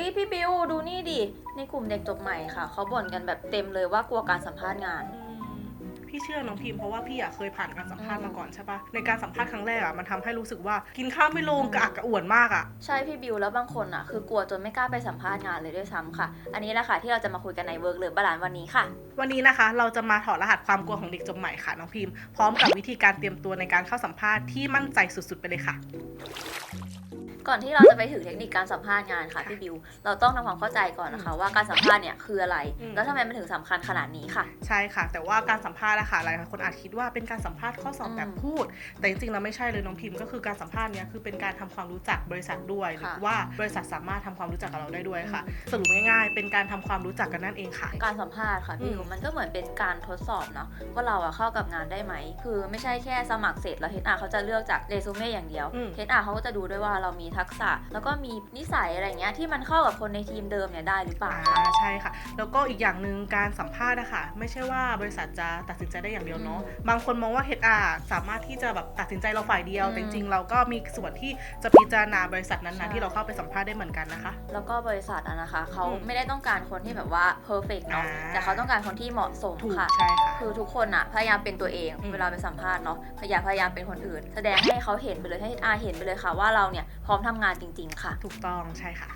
ยพี่บิวดูนี่ดิ ในกลุ่มเด็กจบใหม่ค่ะ เขาบ่นกันแบบเต็มเลยว่ากลัวการสัมภาษณ์งานอืมพี่เชื่อน้องพิมพ์เพราะว่าพี่อะเคยผ่านการสัมภาษณ์มาก่อนใช่ปะในการสัมภาษณ์ครั้งแรกอะมันทำให้รู้สึกว่ากินข้าวไม่ลงกระอักกระอ่วนมากอะใช่พี่บิวแล้วบางคนอะ คือกลัวจนไม่กล้าไปสัมภาษณ์งานเลยด้วยซ้ำค่ะ อันนี้แหละค่ะที่เราจะมาคุยกันในเวิร์กหรือบาลานวันนี้ค่ะ วันนี้นะคะ เราจะมาถอดรหัสความกลัวของเด็กจบใหม่ค่ะน้องพิมพ์พร้อมกับวิธีการเตรียมตัวในการเข้าสัมภาษณ์ที่มั่นใจสุดๆไปเลยค่ะ ก่อนที่เราจะไปถึงเทคนิคการสัมภาษณ์งานค่ะพี่บิว เราต้องทำความเข้าใจก่อนนะคะว่าการสัมภาษณ์เนี่ยคืออะไรอืมแล้วทำไมมันถึงสำคัญขนาดนี้ค่ะ ใช่ค่ะ แต่ว่าการสัมภาษณ์อะค่ะหลายคนอาจคิดว่าเป็นการสัมภาษณ์ข้อสอบอืมแบบพูด แต่จริงๆแล้วไม่ใช่เลยน้องพิมพ์ก็คือการสัมภาษณ์เนี้ยคือเป็นการทำความรู้จักบริษัทด้วยหรือค่ะว่าบริษัทสามารถทำความรู้จักกับเราได้ด้วยค่ะอืมสรุปง่ายๆ เป็นการทำความรู้จักกันนั่นเองค่ะ การสัมภาษณ์ค่ะพี่บิวอืมมันก็เหมือนเป็นการทดสอบเนาะว่าเราอะเข้ากับงานได้ไหมคือไม่ใช่แค่สมัครเสร็จแล้ว HR เขาจะเลือกจากเรซูเม่อย่างเดียวอืม HR เขาก็จะดูด้วยว่าเรามีทักษะ แล้วก็มีนิสัยอะไรเงี้ยที่มันเข้ากับคนในทีมเดิมเนี่ยได้หรือเปล่าอ่าค่ะใช่ค่ะ แล้วก็อีกอย่างหนึ่งการสัมภาษณ์อะค่ะไม่ใช่ว่าบริษัทจะตัดสินใจได้อย่างเดียวเนาะอืมบางคนมองว่า HR สามารถที่จะแบบตัดสินใจเราฝ่ายเดียวอืมแต่จริงๆเราก็มีส่วนที่จะพิจารณาบริษัทใช่นั้นๆที่เราเข้าไปสัมภาษณ์ได้เหมือนกันนะคะ แล้วก็บริษัทอะนะคะเขาอืมไม่ได้ต้องการคนที่แบบว่าเพอร์เฟกเนาะอ่าแต่เขาต้องการคนที่เหมาะสมถูกค่ะใช่ค่ะคือทุกคนอะพยายามเป็นตัวเองอืมเวลาไปสัมภาษณ์เนาะพยายามพยายามเป็นคนอื่น แสดงให้เขาเห็นไปเลยให้ HR เห็นไปเลยค่ะว่าเราเนี่ย พร้อมทำงานจริง ๆ ค่ะ ถูกต้องใช่ค่ะ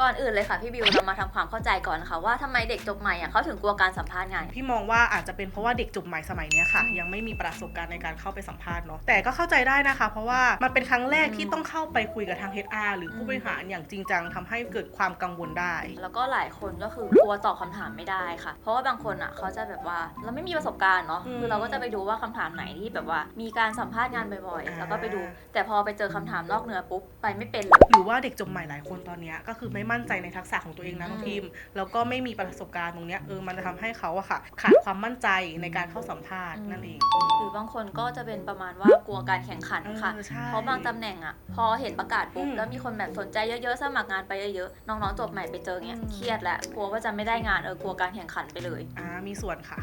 ก่อนอื่นเลยค่ะพี่บิวเรามาทำความเข้าใจก่อนนะคะว่าทำไมเด็กจบใหม่อะเขาถึงกลัวการสัมภาษณ์งานพี่มองว่าอาจจะเป็นเพราะว่าเด็กจบใหม่สมัยเนี้ยค่ะอืมยังไม่มีประสบการณ์ในการเข้าไปสัมภาษณ์เนาะแต่ก็เข้าใจได้นะคะ เพราะว่ามันเป็นครั้งแรกอืมที่ต้องเข้าไปคุยกับทาง HR หรือผู้อืมบริหารอย่างจริงจังทำให้เกิดความกังวลได้ แล้วก็หลายคนก็คือกลัวตอบคำถามไม่ได้ค่ะ เพราะว่าบางคนอะเขาจะแบบว่าเราไม่มีประสบการณ์เนาะอืมคือเราก็จะไปดูว่าคำถามไหนที่แบบว่า มีการสัมภาษณ์งานบ่อยอ่าๆแล้วก็ไปดู แต่พอไปเจอคำถามนอกเนื้อปุ๊บไปไม่เป็นเลยหรือว่าเด็กจบใหม่หลายคนตอนเนี้ยก็คือไม่มั่นใจในทักษะของตัวเองนะอืมน้องพิมพ์แล้วก็ไม่มีประสบการณ์ตรงเนี้ยเออมันจะทำให้เขาอะค่ะขาดความมั่นใจในการเข้าสัมภาษณ์นั่นเองหรือบางคนก็จะเป็นประมาณว่ากลัวการแข่งขันค่ะเออใช่เพราะบางตำแหน่งอะพอเห็นประกาศปุ๊บอืมแล้วมีคนแบบสนใจเยอะๆสมัครงานไปเยอะๆน้องๆจบใหม่ไปเจอเงี้ยอืมเครียดและกลัวว่าจะไม่ได้งานเออกลัวการแข่งขันไปเลยอ่ามีส่วนค่ะ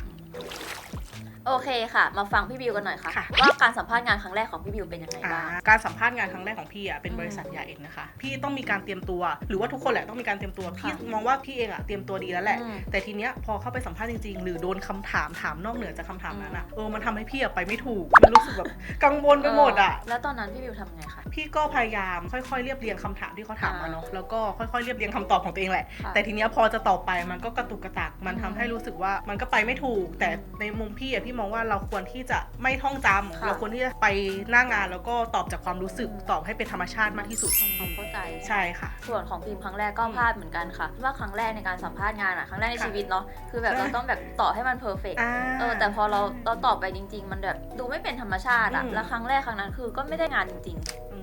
โอเคค่ะ มาฟังพี่บิวกันหน่อยค่ะ ค่ะ ว่าการสัมภาษณ์งานครั้งแรกของพี่บิวเป็นยังไงอ่าบ้าง การสัมภาษณ์งานครั้งแรกของพี่อะเป็นอืมบริษัทใหญ่นะคะ พี่ต้องมีการเตรียมตัว หรือว่าทุกคนแหละต้องมีการเตรียมตัว พี่ค่ะมองว่าพี่เองอะเตรียมตัวดีแล้วแหละ อืมแต่ทีเนี้ยพอเข้าไปสัมภาษณ์จริงๆ หรือโดนคำถามถามนอกเหนือจากคำถามนั้นอะ เออมันทำให้พี่อะไปไม่ถูก มันรู้สึกแบบกังวลไปหมดอะเแล้วตอนนั้นพี่บิวทำไงคะ พี่ก็พยายามค่อยๆเรียบเรียงคำถามที่เขาถามมาอ่าเนาะ แล้วก็ค่อยๆเรียบเรียงคำตอบของตัวเองแหละ ค่ะแต่ทีเนี้ยพอจะตอบไปมันก็กระตุกกระตัก มันอืมทำให้รู้สึกว่ามันก็ไปไม่ถูก แต่อืมในมุมพี่อะพี่มองว่าเราควรที่จะไม่ท่องจำค่ะ เราควรที่จะไปหน้างานแล้วก็ตอบจากความรู้สึกอืมตอบให้เป็นธรรมชาติมากที่สุดทำความเข้าใจ ใช่ค่ะ ส่วนของพิมครั้งแรกก็พลาดเหมือนกันค่ะว่าครั้งแรกในการสัมภาษณ์งานอะครั้งแรกในค่ะชีวิตเนาะคือแบบใช่เราต้องแบบตอบให้มันเพอร์เฟกอ่าเออแต่พอเราเราตอบไปจริง ๆ มันแบบดูไม่เป็นธรรมชาติอะอืม แล้วครั้งแรกครั้งนั้นคือก็ไม่ได้งานจริง อื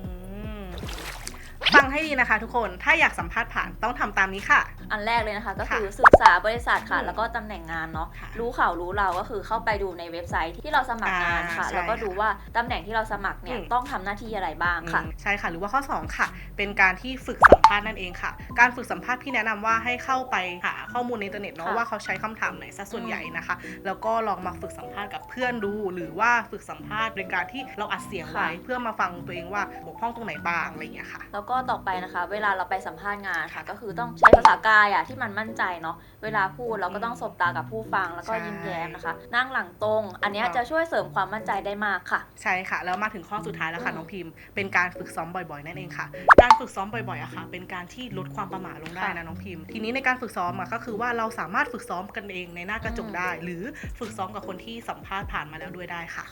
มฟัง ให้ดีนะคะ ทุกคน ถ้าอยากสัมภาษณ์ผ่านต้องทำตามนี้ค่ะๆอันแรกเลยนะคะ ก็ค่ะคือศึกษาบริษัทค่ะอืมแล้วก็ตำแหน่งงานเนาะค่ะรู้ข่าวรู้เราก็คือเข้าไปดูในเว็บไซต์ที่เราสมัครงานค่ะอ่าใช่แล้วก็ดูว่าตำแหน่งที่เราสมัครเนี่ยอืมต้องทำหน้าที่อะไรบ้างค่ะอืมใช่ค่ะ หรือว่าข้อ 2 ค่ะ เป็นการที่ฝึกสัมภาษณ์นั่นเองค่ะ การฝึกสัมภาษณ์พี่แนะนำว่าให้เข้าไปหาข้อมูลในอินเทอร์เน็ตเนาะค่ะว่าเขาใช้คำถามไหนซะส่วนอืมใหญ่นะคะ แล้วก็ลองมาฝึกสัมภาษณ์กับเพื่อนดู หรือว่าฝึกสัมภาษณ์โดยการที่เราอัดเสียงไว้เพื่อมาฟังตัวเองว่าบกพร่องตรงไหนบ้างอะไรอย่างเงี้ยค่ะ แล้วก็ต่อไปนะคะ เวลาเราไปสัมภาษณ์งานค่ะ ก็คือต้องใช้ภาษากายอะที่มันมั่นใจเนาะเวลาพูดเราก็ต้องสบตากับผู้ฟังแล้วก็ใช่ยิ้มแย้มนะคะ นั่งหลังตรง อันเนี้ยถูกต้องจะช่วยเสริมความมั่นใจได้มากค่ะ ใช่ค่ะ แล้วมาถึงข้อสุดท้ายแล้วค่ะอืมน้องพิมพ์เป็นการฝึกซ้อมบ่อยๆนั่นเองค่ะ การฝึกซ้อมบ่อยๆอะค่ะ เป็นการที่ลดความประมาทลงได้นะน้องพิมพ์ ทีนี้ในการฝึกซ้อมอะก็คือว่าเราสามารถฝึกซ้อมกันเองในหน้ากระจกได้ หรือฝึกซ้อมกับคนที่สัมภาษณ์ผ่านมาแล้วด้วยได้ค่ะ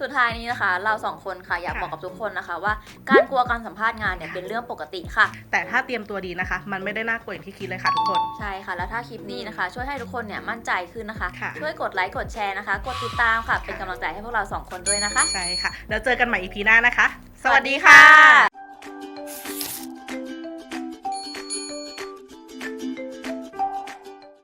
สุดท้ายนี้นะคะ เราสองคนค่ะอยากค่ะบอกกับทุกคนนะคะ ว่าการกลัวการสัมภาษณ์งานเนี่ยเป็นเรื่องปกติค่ะ แต่ถ้าเตรียมตัวดีนะคะ มันไม่ได้น่ากลัวอย่างที่คิดเลยค่ะทุกคน ใช่ค่ะ แล้วถ้าคลิปนี้นะคะ ช่วยให้ทุกคนเนี่ยมั่นใจขึ้นนะคะค่ะช่วยกดไลค์กดแชร์นะคะ กดติดตามค่ะ เป็นกำลังใจให้พวกเราสองคนด้วยนะคะ ใช่ค่ะ แล้วเจอกันใหม่ EP หน้านะคะ สวัสดีค่ะ